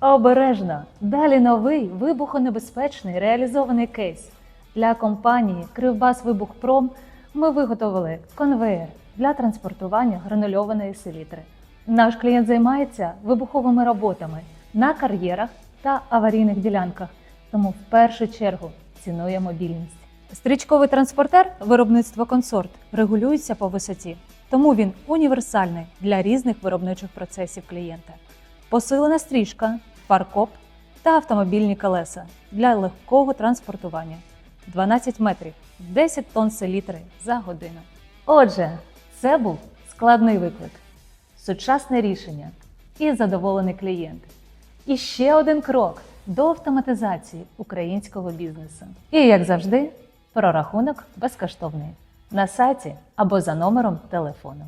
Обережно! Далі новий вибухонебезпечний реалізований кейс. Для компанії Кривбас Вибухпром ми виготовили конвеєр для транспортування гранульованої селітри. Наш клієнт займається вибуховими роботами на кар'єрах та аварійних ділянках, тому в першу чергу цінує мобільність. Стрічковий транспортер виробництва консорт регулюється по висоті, тому він універсальний для різних виробничих процесів клієнта. Посилена стрічка, фаркоп та автомобільні колеса для легкого транспортування. 12 метрів, 10 тонн селітри за годину. Отже, це був складний виклик, сучасне рішення і задоволений клієнт. І ще один крок до автоматизації українського бізнесу. І як завжди, прорахунок безкоштовний на сайті або за номером телефону.